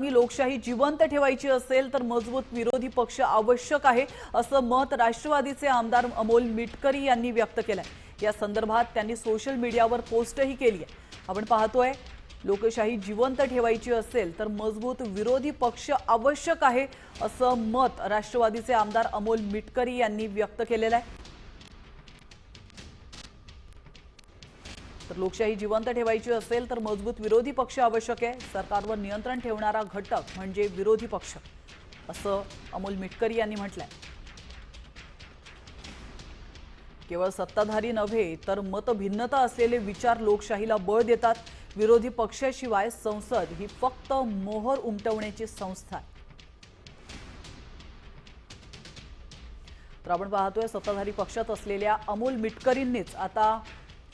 मी लोकशाही जिवंत ठेवायची असेल तर मजबूत विरोधी पक्ष आवश्यक आहे असं मत राष्ट्रवादीचे आमदार अमोल मिटकरी यांनी व्यक्त केलंय. या संदर्भात त्यांनी सोशल मीडियावर पोस्टही केली आहे. आपण पाहतोय लोकशाही जिवंत ठेवायची असेल तर मजबूत विरोधी पक्ष आवश्यक आहे असं मत राष्ट्रवादीचे आमदार अमोल मिटकरी यांनी व्यक्त केलेलं आहे. तर लोकशाही जिवंत ठेवायची असेल तर मजबूत विरोधी पक्ष आवश्यक आहे. सरकारवर नियंत्रण ठेवणारा घटक म्हणजे विरोधी पक्ष असं अमोल मिटकरी यांनी म्हटलंय. केवळ सत्ताधारी नव्हे तर मतभिन्नता असलेले विचार लोकशाहीला बळ देतात. विरोधी पक्षाशिवाय संसद ही फक्त मोहर उमटवण्याची संस्था आहे. तर आपण पाहतोय सत्ताधारी पक्षात असलेल्या अमोल मिटकरींनीच आता